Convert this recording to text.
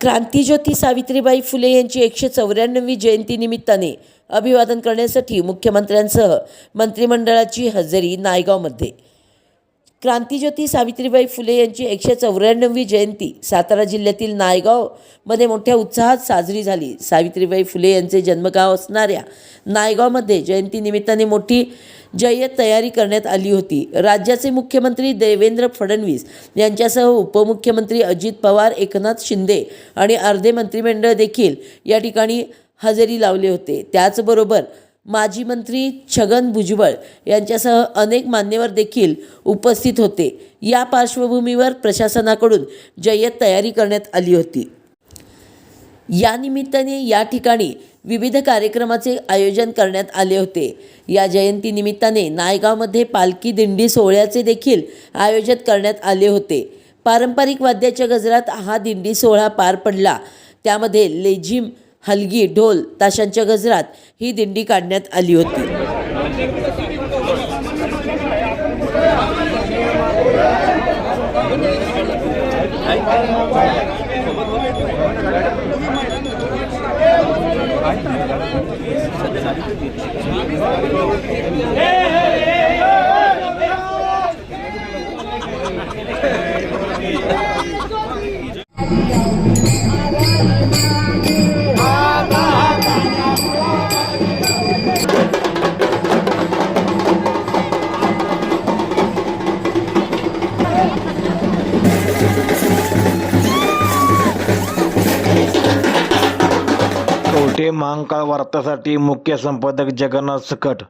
क्रांतीज्योती सावित्रीबाई फुले यांची एकशे चौऱ्याण्णवी जयंतीनिमित्ताने अभिवादन करण्यासाठी मुख्यमंत्र्यांसह मंत्रिमंडळाची हजेरी नायगावमध्ये. क्रांतीज्योती सावित्रीबाई फुले यांची एकशे चौऱ्याण्णवी जयंती सातारा जिल्ह्यातील नायगावमध्ये मोठ्या उत्साहात साजरी झाली. सावित्रीबाई फुले यांचे जन्मगाव असणाऱ्या नायगावमध्ये जयंतीनिमित्ताने मोठी जय्यत तयारी करण्यात आली होती. राज्याचे मुख्यमंत्री देवेंद्र फडणवीस यांच्यासह उपमुख्यमंत्री अजित पवार एकनाथ शिंदे आणि अर्धे मंत्रिमंडळ देखील या ठिकाणी हजेरी लावले होते. त्याचबरोबर माजी मंत्री छगन भुजबळ यांच्यासह अनेक मान्यवर देखील उपस्थित होते. या पार्श्वभूमीवर प्रशासनाकडून जय्यत तयारी करण्यात आली होती. या निमित्ताने या ठिकाणी विविध कार्यक्रमाचे आयोजन करण्यात आले होते. या जयंतीनिमित्ताने नायगावमध्ये पालखी दिंडी सोहळ्याचे देखील आयोजन करण्यात आले होते. पारंपरिक वाद्याच्या गजरात हा दिंडी सोहळा पार पडला. त्यामध्ये लेझिम हलगी ढोल ताशांच्या गजरात ही दिंडी काढण्यात आली होती कवठे महांकाळ वार्तासाठी मुख्य संपादक जगन्नाथ सकट